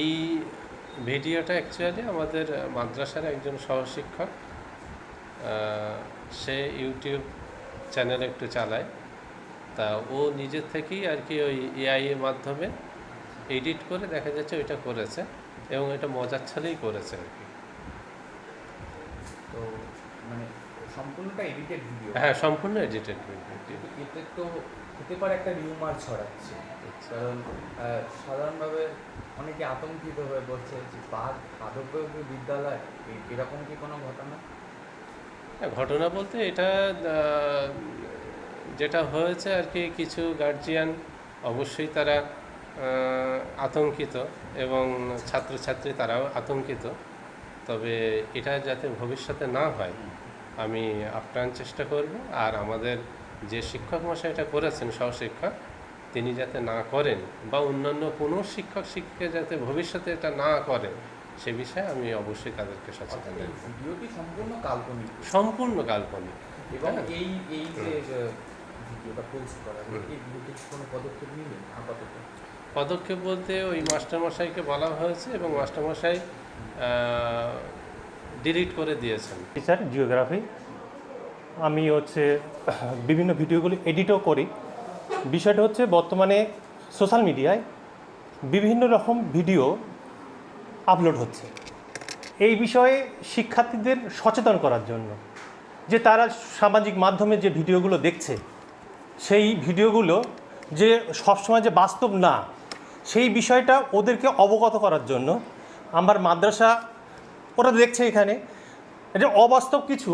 এই ভিডিওটা অ্যাকচুয়ালি আমাদের মাদ্রাসার একজন সহশিক্ষক সে ইউটিউব চ্যানেল একটু চালায়। তা ও নিজের থেকেই আর কি ওই এআই এর মাধ্যমে এডিট করে দেখা যাচ্ছে ওইটা করেছে এবং এটা মজার ছলেই করেছে আর কি। তো মানে সম্পূর্ণটা এডিটেড ভিডিও হ্যাঁ সম্পূর্ণ এডিটেড ভিডিও এতে তো হতে পারে একটা রিউমার ছড়াচ্ছে। কারণ সাধারণভাবে অনেকে আতঙ্কিত হয়ে পড়ছে যে বাঘ আদব্য বিদ্যালয় এরকম কি কোনো ঘটনা? হ্যাঁ, ঘটনা বলতে এটা যেটা হয়েছে আর কি কিছু গার্জিয়ান অবশ্যই তারা আতঙ্কিত এবং ছাত্রছাত্রী তারাও আতঙ্কিত। তবে এটা যাতে ভবিষ্যতে না হয় আমি আপ্রাণ চেষ্টা করব আর আমাদের যে শিক্ষক মশাই এটা করেছেন সহশিক্ষক তিনি যাতে না করেন বা অন্যান্য কোনো শিক্ষক শিক্ষিকা যাতে ভবিষ্যতে এটা না করেন সে বিষয়ে আমি অবশ্যই তাদেরকে সচেতন ভিডিওটি সম্পূর্ণ কাল্পনিক? সম্পূর্ণ কাল্পনিক। এবং হ্যাঁ। এই এই যে ভিডিওটা পোস্ট করা এই ভিডিওতে কোনো পদক্ষেপ নিলেন আপাতত? পদক্ষেপ বলতে ওই মাস্টারমশাইকে বলা হয়েছে এবং মাস্টারমশাই ডিলিট করে দিয়েছেন। Teacher geography. আমি হচ্ছে, বিভিন্ন ভিডিওগুলি এডিটও করি। বিষয়টা হচ্ছে, বর্তমানে সোশ্যাল মিডিয়ায় বিভিন্ন রকম ভিডিও আপলোড হচ্ছে। এই বিষয়ে শিক্ষার্থীদের সচেতন করার জন্য। যে তারা সামাজিক মাধ্যমে যে ভিডিওগুলো দেখছে, সেই ভিডিওগুলো যে সবসময় যে বাস্তব না, সেই বিষয়টা ওদেরকে অবগত করার জন্য আমার মাদ্রাসা ওরা দেখছে এখানে। এটা অবাস্তব কিছু,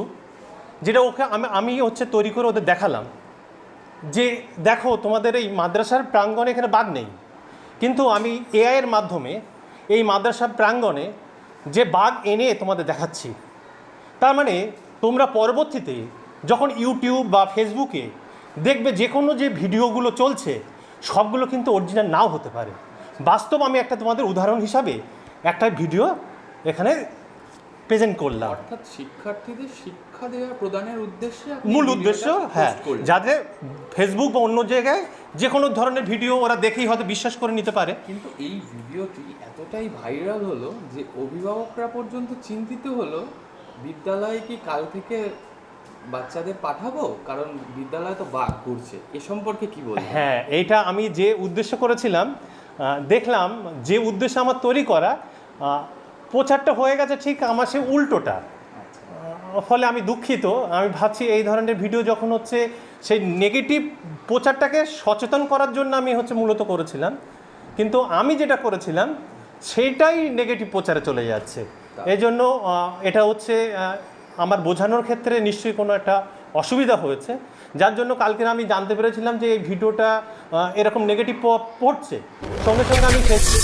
যেটা ওকে আমি আমি হচ্ছে তৈরি করে ওদের দেখালাম। যে দেখো, তোমাদের এই মাদ্রাসার প্রাঙ্গণে এখানে বাঘ নেই। কিন্তু আমি এআইয়ের মাধ্যমে এই মাদ্রাসার প্রাঙ্গণে যে বাঘ এনে তোমাদের দেখাচ্ছি, তার মানে তোমরা পরবর্তীতে যখন ইউটিউব বা ফেসবুকে দেখবে যে কোনো যে ভিডিওগুলো চলছে, সবগুলো কিন্তু অরিজিনাল নাও হতে পারে। বাস্তব আমি একটা তোমাদের উদাহরণ হিসাবে একটা ভিডিও এখানে প্রেজেন্ট করলাম। অর্থাৎ শিক্ষার্থীদের শিক্ষা দেওয়া প্রদানের উদ্দেশ্যে মূল উদ্দেশ্য হ্যাঁ। যাতে ফেসবুক বা অন্য জায়গায় যে কোনো ধরনের ভিডিও ওরা দেখেই হয়তো বিশ্বাস করে নিতে পারে। কিন্তু এই ভিডিওটি এতটাই ভাইরাল হলো যে অভিভাবকরা পর্যন্ত চিন্তিত হলো বিদ্যালয়ে কি কাল থেকে বাচ্চাদের পাঠাবো? কারণ বিদ্যালয়ে তো বাঘ ঘুরছে। এ সম্পর্কে কি বলব হ্যাঁ এইটা আমি যে উদ্দেশ্য করেছিলাম দেখলাম যে উদ্দেশ্য আমার তৈরি করা প্রচারটা হয়ে গেছে ঠিক আমার সে উল্টোটা। ফলে আমি দুঃখিত। আমি ভাবছি এই ধরনের ভিডিও যখন হচ্ছে সেই নেগেটিভ প্রচারটাকে সচেতন করার জন্য আমি হচ্ছে মূলত করেছিলাম। কিন্তু আমি যেটা করেছিলাম সেটাই নেগেটিভ প্রচারে চলে যাচ্ছে। এই জন্য এটা হচ্ছে আমার বোঝানোর ক্ষেত্রে নিশ্চয়ই কোনো একটা অসুবিধা হয়েছে। যার জন্য কালকে আমি জানতে পেরেছিলাম যে এই ভিডিওটা এরকম নেগেটিভ পড়ছে। সঙ্গে সঙ্গে আমি ফেসবুক